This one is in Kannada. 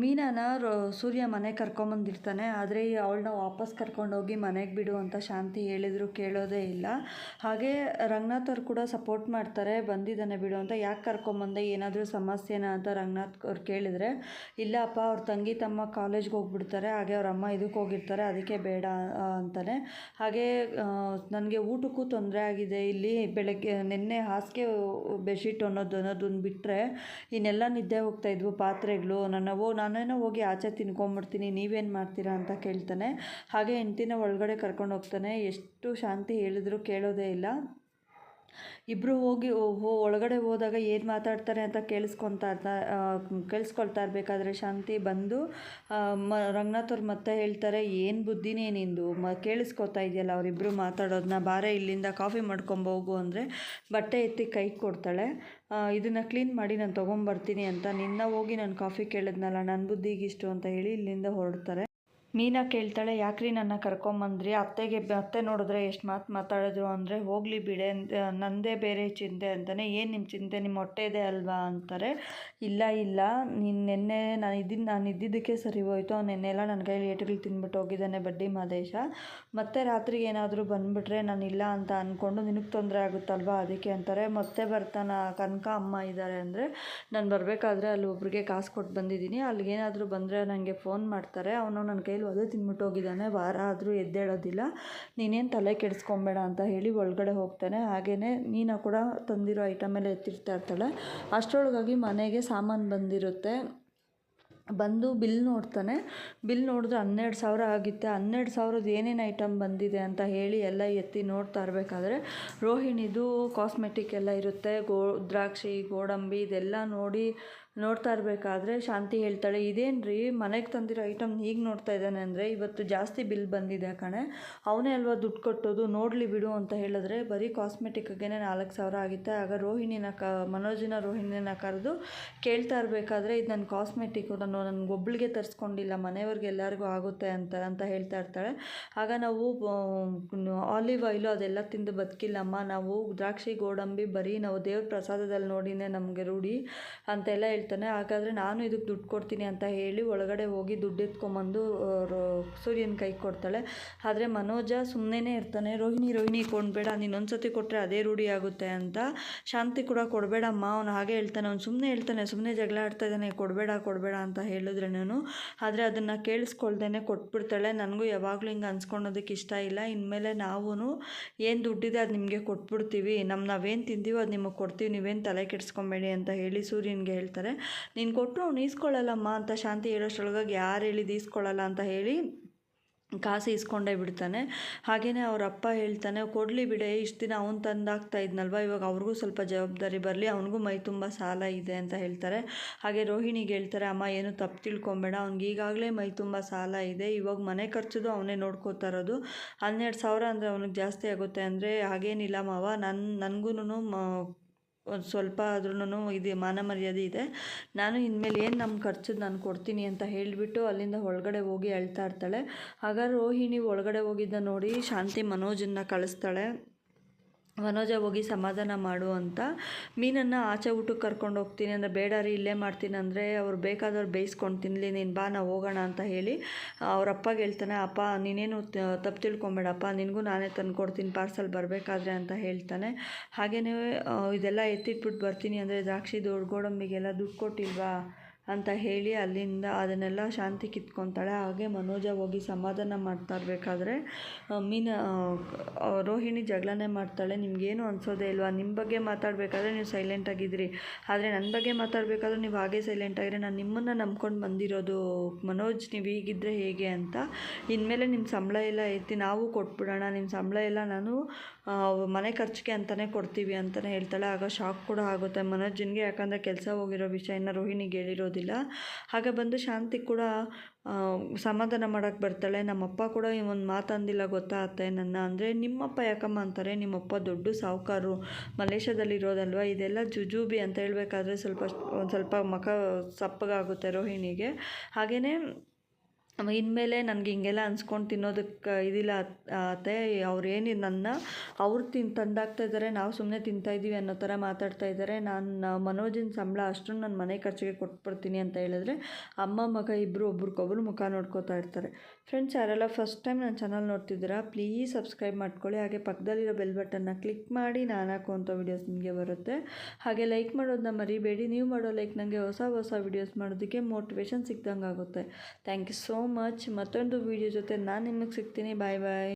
ಮೀನಾನ ರೋ ಸೂರ್ಯ ಮನೆಗೆ ಕರ್ಕೊಂಬಂದಿರ್ತಾನೆ, ಆದರೆ ಅವಳನ್ನ ವಾಪಸ್ ಕರ್ಕೊಂಡೋಗಿ ಮನೆಗೆ ಬಿಡು ಅಂತ ಶಾಂತಿ ಹೇಳಿದ್ರು ಕೇಳೋದೇ ಇಲ್ಲ. ಹಾಗೆ ರಂಗನಾಥ್ ಅವ್ರು ಕೂಡ ಸಪೋರ್ಟ್ ಮಾಡ್ತಾರೆ, ಬಂದಿದ್ದಾನೆ ಬಿಡು ಅಂತ. ಯಾಕೆ ಕರ್ಕೊಂಬಂದೆ, ಏನಾದರೂ ಸಮಸ್ಯೆನಾ ಅಂತ ರಂಗನಾಥ್ ಅವ್ರು ಕೇಳಿದರೆ, ಇಲ್ಲ ಅಪ್ಪ, ಅವ್ರ ತಂಗಿ ತಮ್ಮ ಕಾಲೇಜ್ಗೆ ಹೋಗ್ಬಿಡ್ತಾರೆ, ಹಾಗೆ ಅವ್ರ ಅಮ್ಮ ಇದಕ್ಕೆ ಹೋಗಿರ್ತಾರೆ, ಅದಕ್ಕೆ ಬೇಡ ಅಂತಾನೆ. ಹಾಗೆ ನನಗೆ ಊಟಕ್ಕೂ ತೊಂದರೆ ಆಗಿದೆ, ಇಲ್ಲಿ ಬೆಳಗ್ಗೆ, ನಿನ್ನೆ ಹಾಸಿಗೆ ಬೆಡ್ಶೀಟ್ ಅನ್ನೋದು ಅನ್ನೋದನ್ನ ಬಿಟ್ಟರೆ ಇನ್ನೆಲ್ಲ ನಿದ್ದೆ ಹೋಗ್ತಾಯಿದ್ವು ಪಾತ್ರೆಗಳು, ನನ್ನ ನಾನೇನೋ ಹೋಗಿ ಆಚೆ ತಿನ್ಕೊಂಬಿಡ್ತೀನಿ, ನೀವೇನು ಮಾಡ್ತೀರಾ ಅಂತ ಕೇಳ್ತಾನೆ. ಹಾಗೆ ಹೆಂಡ್ತಿನ ಒಳಗಡೆ ಕರ್ಕೊಂಡು ಹೋಗ್ತಾನೆ ಎಷ್ಟು ಶಾಂತಿ ಹೇಳಿದ್ರು ಕೇಳೋದೇ ಇಲ್ಲ. ಇಬ್ಬರು ಹೋಗಿ ಹೋ, ಒಳಗಡೆ ಹೋದಾಗ ಏನು ಮಾತಾಡ್ತಾರೆ ಅಂತ ಕೇಳಿಸ್ಕೊತಾ ಇರ್ತಾ ಕೇಳಿಸ್ಕೊಳ್ತಾ ಇರಬೇಕಾದ್ರೆ ಶಾಂತಿ ಬಂದು ಮ, ರಂಗನಾಥ್ ಅವ್ರು ಮತ್ತೆ ಹೇಳ್ತಾರೆ, ಏನು ಬುದ್ಧಿನೇ ನಿಂದು? ಮ, ಕೇಳಿಸ್ಕೊತಾ ಇದೆಯಲ್ಲ ಅವರಿಬ್ಬರು ಮಾತಾಡೋದನ್ನ ಬಾರೆ ಇಲ್ಲಿಂದ ಕಾಫಿ ಮಾಡ್ಕೊಂಬೋಗು ಅಂದರೆ ಬಟ್ಟೆ ಎತ್ತಿ ಕೈ ಕೊಡ್ತಾಳೆ. ಇದನ್ನು ಕ್ಲೀನ್ ಮಾಡಿ ನಾನು ತೊಗೊಂಬರ್ತೀನಿ ಅಂತ, ನಿನ್ನ ಹೋಗಿ ನಾನು ಕಾಫಿ ಕೇಳಿದ್ನಲ್ಲ ನನ್ನ ಬುದ್ಧಿಗೆ ಇಷ್ಟು ಅಂತ ಹೇಳಿ ಇಲ್ಲಿಂದ ಹೊರಡ್ತಾರೆ. ಮೀನಾ ಕೇಳ್ತಾಳೆ, ಯಾಕ್ರಿ ನನ್ನ ಕರ್ಕೊಂಬಂದ್ರಿ? ಅತ್ತೆಗೆ ಅತ್ತೆ ನೋಡಿದ್ರೆ ಎಷ್ಟು ಮಾತು ಮಾತಾಡಿದ್ರು ಅಂದರೆ, ಹೋಗಲಿ ಬಿಡೆ ಅಂತ- ನಂದೇ ಬೇರೆ ಚಿಂತೆ ಅಂತಾನೆ, ಏನು ನಿಮ್ಮ ಚಿಂತೆ? ನಿಮ್ಮ ಹೊಟ್ಟೆ ಇದೆ ಅಲ್ವಾ? ಅಂತಾರೆ. ಇಲ್ಲ ಇಲ್ಲ, ನೀನು ನಿನ್ನೆ, ನಾನು ಇದ್ದೀನಿ ನಾನು ಇದ್ದಿದ್ದಕ್ಕೆ ಸರಿ ಹೋಯ್ತು. ಅವ್ನು ನೆನ್ನೆಲ್ಲ ನನ್ನ ಕೈಲಿ ಏಟುಗಳು ತಿಂದ್ಬಿಟ್ಟು ಹೋಗಿದ್ದಾನೆ ಬಡ್ಡಿ ಮಾದೇಶ. ಮತ್ತೆ ರಾತ್ರಿಗೆ ಏನಾದರೂ ಬಂದುಬಿಟ್ರೆ ನಾನು ಇಲ್ಲ ಅಂತ ಅಂದ್ಕೊಂಡು ನಿನಗೆ ತೊಂದರೆ ಆಗುತ್ತಲ್ವಾ ಅದಕ್ಕೆ? ಅಂತಾರೆ. ಮತ್ತೆ ಬರ್ತಾನ ಕನಕ ಅಮ್ಮ ಇದ್ದಾರೆ ಅಂದರೆ, ನಾನು ಬರಬೇಕಾದ್ರೆ ಅಲ್ಲಿ ಒಬ್ರಿಗೆ ಕಾಸು ಕೊಟ್ಟು ಬಂದಿದ್ದೀನಿ. ಅಲ್ಲಿಗೇನಾದರೂ ಬಂದರೆ ನನಗೆ ಫೋನ್ ಮಾಡ್ತಾರೆ. ಅವನು ನನ್ನ ಕೈಲಿ ಒದೆ ತಿಂದ್ಬಿಟ್ಟು ಹೋಗಿದ್ದಾನೆ, ವಾರ ಆದರೂ ಎದ್ದೇಳೋದಿಲ್ಲ. ನೀನೇನು ತಲೆ ಕೆಡಿಸ್ಕೊಬೇಡ ಅಂತ ಹೇಳಿ ಒಳಗಡೆ ಹೋಗ್ತಾನೆ. ಹಾಗೇ ಮೀನಾ ಕೂಡ ತಂದಿರೋ ಐಟಮ್ ಎತ್ತಿರ್ತಾ ಇರ್ತಾಳೆ. ಅಷ್ಟರೊಳಗಾಗಿ ಮನೆಗೆ ಸಾಮಾನು ಬಂದಿರುತ್ತೆ. ಬಂದು ಬಿಲ್ ನೋಡ್ತಾನೆ. ಬಿಲ್ ನೋಡಿದ್ರೆ ಹನ್ನೆರಡು ಸಾವಿರ ಆಗಿತ್ತೆ. ಹನ್ನೆರಡು ಸಾವಿರದ ಏನೇನು ಐಟಮ್ ಬಂದಿದೆ ಅಂತ ಹೇಳಿ ಎಲ್ಲ ಎತ್ತಿ ನೋಡ್ತಾ ಇರಬೇಕಾದ್ರೆ ರೋಹಿಣಿದು ಕಾಸ್ಮೆಟಿಕ್ ಎಲ್ಲ ಇರುತ್ತೆ. ಗೋ, ದ್ರಾಕ್ಷಿ, ಗೋಡಂಬಿ ಇದೆಲ್ಲ ನೋಡಿ ನೋಡ್ತಾ ಇರಬೇಕಾದ್ರೆ ಶಾಂತಿ ಹೇಳ್ತಾಳೆ. ಇದೇನು ಮನೆಗೆ ತಂದಿರೋ ಐಟಮ್ ಈಗ ನೋಡ್ತಾ ಇದ್ದಾನೆ ಅಂದರೆ ಇವತ್ತು ಜಾಸ್ತಿ ಬಿಲ್ ಬಂದಿದೆ ಕಣೆ. ಅವನೇ ಅಲ್ವಾ ದುಡ್ಡು ಕೊಟ್ಟೋದು? ನೋಡಲಿ ಬಿಡು ಅಂತ ಹೇಳಿದ್ರೆ ಬರೀ ಕಾಸ್ಮೆಟಿಕ್ಗೆ ನಾಲ್ಕು ಸಾವಿರ ಆಗುತ್ತೆ. ಆಗ ರೋಹಿಣಿನ ಕ, ಮನೋಜಿನ ರೋಹಿಣಿನ ಕರೆದು ಕೇಳ್ತಾ ಇರಬೇಕಾದ್ರೆ ಇದು ನನ್ನ ಕಾಸ್ಮೆಟಿಕ್ ನಾನು ನನಗೊಬ್ಳಿಗೆ ತರಿಸ್ಕೊಂಡಿಲ್ಲ, ಮನೆಯವ್ರಿಗೆ ಎಲ್ಲರಿಗೂ ಆಗುತ್ತೆ ಅಂತ ಅಂತ ಹೇಳ್ತಾ ಇರ್ತಾಳೆ. ಆಗ ನಾವು ಆಲಿವ್ ಆಯಿಲು ಅದೆಲ್ಲ ತಿಂದು ಬದುಕಿಲ್ಲಮ್ಮ, ನಾವು ದ್ರಾಕ್ಷಿ ಗೋಡಂಬಿ ಬರೀ ನಾವು ದೇವ್ರ ಪ್ರಸಾದದಲ್ಲಿ ನೋಡಿನೇ ನಮಗೆ ರೂಢಿ ಅಂತೆಲ್ಲ ಹೇಳ್ತಾನೆ. ಹಾಗಾದರೆ ನಾನು ಇದಕ್ಕೆ ದುಡ್ಡು ಕೊಡ್ತೀನಿ ಅಂತ ಹೇಳಿ ಒಳಗಡೆ ಹೋಗಿ ದುಡ್ಡು ಎತ್ಕೊಂಬಂದು ಸೂರ್ಯನ ಕೈ ಕೊಡ್ತಾಳೆ. ಆದರೆ ಮನೋಜ ಸುಮ್ಮನೆ ಇರ್ತಾನೆ, ರೋಹಿಣಿ ರೋಹಿಣಿ, ಕೊಡಬೇಡ, ನೀನು ಒಂದ್ಸತಿ ಕೊಟ್ಟರೆ ಅದೇ ರೂಢಿ ಆಗುತ್ತೆ ಅಂತ ಶಾಂತಿ ಕೂಡ ಕೊಡಬೇಡಮ್ಮ. ಅವನು ಹಾಗೆ ಹೇಳ್ತಾನೆ, ಅವ್ನು ಸುಮ್ಮನೆ ಹೇಳ್ತಾನೆ ಸುಮ್ಮನೆ ಜಗಳ ಆಡ್ತಾ ಇದ್ದಾನೆ, ಕೊಡಬೇಡ ಕೊಡಬೇಡ ಅಂತ. ಹೇಳಿದ್ರೆ ನಾನು. ಆದರೆ ಅದನ್ನು ಕೇಳಿಸ್ಕೊಳ್ದೇ ಕೊಟ್ಬಿಡ್ತಾಳೆ. ನನಗೂ ಯಾವಾಗಲೂ ಹಿಂಗೆ ಅನ್ಸ್ಕೊಳೋದಕ್ಕೆ ಇಷ್ಟ ಇಲ್ಲ. ಇನ್ಮೇಲೆ ನಾವು ಏನು ದುಡ್ಡಿದೆ ಅದು ನಿಮಗೆ ಕೊಟ್ಬಿಡ್ತೀವಿ. ನಮ್ಮ ನಾವೇನು ತಿಂದೀವೋ ಅದು ನಿಮಗೆ ಕೊಡ್ತೀವಿ. ನೀವೇನು ತಲೆ ಕೆಡಿಸ್ಕೊಬೇಡಿ ಅಂತ ಹೇಳಿ ಸೂರ್ಯನಿಗೆ ಹೇಳ್ತಾರೆ. ನೀನು ಕೊಟ್ಟರು ಅವ್ನು ಈಸ್ಕೊಳ್ಳಲ್ಲಮ್ಮ ಅಂತ ಶಾಂತಿ ಹೇಳೋಷ್ಟ್ರೊಳಗಾಗಿ ಯಾರು ಹೇಳಿ ಈಸ್ಕೊಳ್ಳಲ್ಲ ಅಂತ ಹೇಳಿ ಕಾಸು ಇಸ್ಕೊಂಡೇ ಬಿಡ್ತಾನೆ. ಹಾಗೆಯೇ ಅವ್ರ ಅಪ್ಪ ಹೇಳ್ತಾನೆ, ಕೊಡಲಿ ಬಿಡೆ, ಇಷ್ಟು ದಿನ ಅವ್ನು ತಂದಾಗ್ತಾ ಇದ್ನಲ್ವ, ಇವಾಗ ಅವ್ರಿಗೂ ಸ್ವಲ್ಪ ಜವಾಬ್ದಾರಿ ಬರಲಿ, ಅವನಿಗೂ ಮೈ ತುಂಬ ಸಾಲ ಇದೆ, ಅಂತ ಹೇಳ್ತಾರೆ. ಹಾಗೆ ರೋಹಿಣಿಗೆ ಹೇಳ್ತಾರೆ, ಅಮ್ಮ, ಏನು ತಪ್ಪು ತಿಳ್ಕೊಬೇಡ, ಅವ್ನಿಗೆ ಈಗಾಗಲೇ ಮೈ ತುಂಬ ಸಾಲ ಇದೆ, ಇವಾಗ ಮನೆ ಖರ್ಚುದು ಅವನೇ ನೋಡ್ಕೋತಾ ಇರೋದು. ಹನ್ನೆರಡು ಸಾವಿರ ಅಂದರೆ ಅವ್ನಿಗೆ ಜಾಸ್ತಿ ಆಗುತ್ತೆ ಅಂದರೆ, ಹಾಗೇನಿಲ್ಲ ಮಾವ ನನ್ನ ನನಗೂ ಒಂದು ಸ್ವಲ್ಪ ಆದ್ರೂ ಇದು ಮಾನ ಮರ್ಯಾದೆ ಇದೆ. ನಾನು ಇನ್ಮೇಲೆ ಏನು ನಮ್ಮ ಖರ್ಚು ನಾನು ಕೊಡ್ತೀನಿ ಅಂತ ಹೇಳಿಬಿಟ್ಟು ಅಲ್ಲಿಂದ ಒಳಗಡೆ ಹೋಗಿ ಅಳ್ತಾ ಇರ್ತಾಳೆ. ಆಗ ರೋಹಿಣಿ ಒಳಗಡೆ ಹೋಗಿದ್ದ ನೋಡಿ ಶಾಂತಿ ಮನೋಜನ್ನ ಕಳಿಸ್ತಾಳೆ. ಮನೋಜ ಹೋಗಿ ಸಮಾಧಾನ ಮಾಡು ಅಂತ. ಮೀನನ್ನು ಆಚೆ ಊಟಕ್ಕೆ ಕರ್ಕೊಂಡು ಹೋಗ್ತೀನಿ ಅಂದರೆ, ಬೇಡ ರೀ, ಇಲ್ಲೇ ಮಾಡ್ತೀನಿ ಅಂದರೆ, ಅವ್ರು ಬೇಕಾದವ್ರು ಬೇಯಿಸ್ಕೊಂಡು ತಿನ್ನಲಿ ನೀನು ಬಾ, ನಾವು ಹೋಗೋಣ ಅಂತ ಹೇಳಿ ಅವ್ರ ಅಪ್ಪಗೆ ಹೇಳ್ತಾನೆ, ಅಪ್ಪ, ನೀನೇನು ತಪ್ಪು ತಿಳ್ಕೊಬೇಡಪ್ಪ, ನಿನಗೂ ನಾನೇ ತಂದು ಕೊಡ್ತೀನಿ ಪಾರ್ಸಲ್ ಬರಬೇಕಾದ್ರೆ ಅಂತ ಹೇಳ್ತಾನೆ. ಹಾಗೆಯೇ ಇದೆಲ್ಲ ಎತ್ತಿಟ್ಬಿಟ್ಟು ಬರ್ತೀನಿ ಅಂದರೆ, ದ್ರಾಕ್ಷಿ ದೊಡ್ಡ ಗೋಡಂಬಿಗೆಲ್ಲ ದುಡ್ಡು ಕೊಟ್ಟಿಲ್ವಾ? ಅಂತ ಹೇಳಿ ಅಲ್ಲಿಂದ ಅದನ್ನೆಲ್ಲ ಶಾಂತಿ ಕಿತ್ಕೊತಾಳೆ. ಹಾಗೆ ಮನೋಜ ಹೋಗಿ ಸಮಾಧಾನ ಮಾಡ್ತಾ ಇರಬೇಕಾದ್ರೆ ಮೀನ ರೋಹಿಣಿ ಜಗಳನೇ ಮಾಡ್ತಾಳೆ. ನಿಮಗೇನು ಅನಿಸೋದೇ ಇಲ್ವಾ? ನಿಮ್ಮ ಬಗ್ಗೆ ಮಾತಾಡಬೇಕಾದ್ರೆ ನೀವು ಸೈಲೆಂಟಾಗಿದ್ರಿ ಆದರೆ ನನ್ನ ಬಗ್ಗೆ ಮಾತಾಡಬೇಕಾದ್ರೆ ನೀವು ಹಾಗೆ ಸೈಲೆಂಟಾಗಿರಿ ನಾನು ನಿಮ್ಮನ್ನು ನಂಬ್ಕೊಂಡು ಬಂದಿರೋದು ಮನೋಜ್, ನೀವು ಹೀಗಿದ್ದರೆ ಹೇಗೆ ಅಂತ. ಇನ್ಮೇಲೆ ನಿಮ್ಮ ಸಂಬಳ ಎಲ್ಲ ಎತ್ತಿ ನಾವು ಕೊಟ್ಬಿಡೋಣ. ನಿಮ್ಮ ಸಂಬಳ ಎಲ್ಲ ನಾನು ಮನೆ ಖರ್ಚಿಗೆ ಅಂತಲೇ ಕೊಡ್ತೀವಿ ಅಂತಲೇ ಹೇಳ್ತಾಳೆ. ಆಗ ಶಾಕ್ ಕೂಡ ಆಗುತ್ತೆ ಮನೋಜನ್ಗೆ ಯಾಕಂದರೆ ಕೆಲಸ ಹೋಗಿರೋ ವಿಷಯನ ರೋಹಿಣಿಗೆ ಹೇಳಿರೋದು. ಕೇಳೋದಿಲ್ಲ ಹಾಗೆ ಬಂದು ಶಾಂತಿ ಕೂಡ ಸಮಾಧಾನ ಮಾಡೋಕ್ಕೆ ಬರ್ತಾಳೆ. ನಮ್ಮಪ್ಪ ಕೂಡ ಒಂದು ಮಾತಂದಿಲ್ಲ ಗೊತ್ತಾ ಅತ್ತೆ ನನ್ನ? ಅಂದರೆ ನಿಮ್ಮಪ್ಪ ಯಾಕಮ್ಮ ಅಂತಾರೆ? ನಿಮ್ಮಪ್ಪ ದೊಡ್ಡ ಸಾಹುಕಾರರು ಮಲೇಷ್ಯಾದಲ್ಲಿ ಇರೋದಲ್ವ? ಇದೆಲ್ಲ ಜುಜುಬಿ ಅಂತ ಹೇಳಬೇಕಾದ್ರೆ ಸ್ವಲ್ಪ, ಒಂದು ಸ್ವಲ್ಪ ಮುಖ ಸಪ್ಪಗಾಗುತ್ತೆ ರೋಹಿಣಿಗೆ. ಹಾಗೆಯೇ ಇನ್ಮೇಲೆ ನನಗೆ ಹಿಂಗೆಲ್ಲ ಅನ್ಸ್ಕೊಂಡು ತಿನ್ನೋದಕ್ಕೆ ಇದಿಲ್ಲ ಅತ್- ಅತ್ತೆ ಅವ್ರು ಏನು ನನ್ನ, ಅವ್ರು ತಿನ್ ತಂದಾಗ್ತಾ ಇದ್ದಾರೆ ನಾವು ಸುಮ್ಮನೆ ತಿಂತಾ ಇದ್ದೀವಿ ಅನ್ನೋ ಥರ ಮಾತಾಡ್ತಾ ಇದ್ದಾರೆ ನಾನು ಮನೋಜಿನ ಸಂಬಳ ಅಷ್ಟು ನನ್ನ ಮನೆ ಖರ್ಚಿಗೆ ಕೊಟ್ಬಿಡ್ತೀನಿ ಅಂತ ಹೇಳಿದ್ರೆ ಅಮ್ಮ, ಮಗ ಇಬ್ಬರು ಒಬ್ರಿಗೊಬ್ರು ಮುಖ ನೋಡ್ಕೋತಾ ಇರ್ತಾರೆ. ಫ್ರೆಂಡ್ಸ್ ಯಾರೆಲ್ಲ ಫಸ್ಟ್ ಟೈಮ್ ನನ್ನ ಚಾನಲ್ ನೋಡ್ತಿದ್ದೀರಾ ಪ್ಲೀಸ್ ಸಬ್ಸ್ಕ್ರೈಬ್ ಮಾಡ್ಕೊಳ್ಳಿ. ಹಾಗೆ ಪಕ್ಕದಲ್ಲಿರೋ ಬೆಲ್ ಬಟನ್ನ ಕ್ಲಿಕ್ ಮಾಡಿ ನಾನು ಹಾಕುವಂಥ ವೀಡಿಯೋಸ್ ನಿಮಗೆ ಬರುತ್ತೆ. ಹಾಗೆ ಲೈಕ್ ಮಾಡೋದನ್ನ ಮರಿಬೇಡಿ. ನೀವು ಮಾಡೋ ಲೈಕ್ ನನಗೆ ಹೊಸ ಹೊಸ ವೀಡಿಯೋಸ್ ಮಾಡೋದಕ್ಕೆ ಮೋಟಿವೇಶನ್ ಸಿಗ್ದಂಗೆ ಆಗುತ್ತೆ ಥ್ಯಾಂಕ್ ಯು ಸೋ ಮಚ್ ಮತ್ತೊಂದು ವಿಡಿಯೋ ಜೊತೆ ನಾನು ನಿಮಗೆ ಸಿಗ್ತೀನಿ. ಬಾಯ್ ಬಾಯ್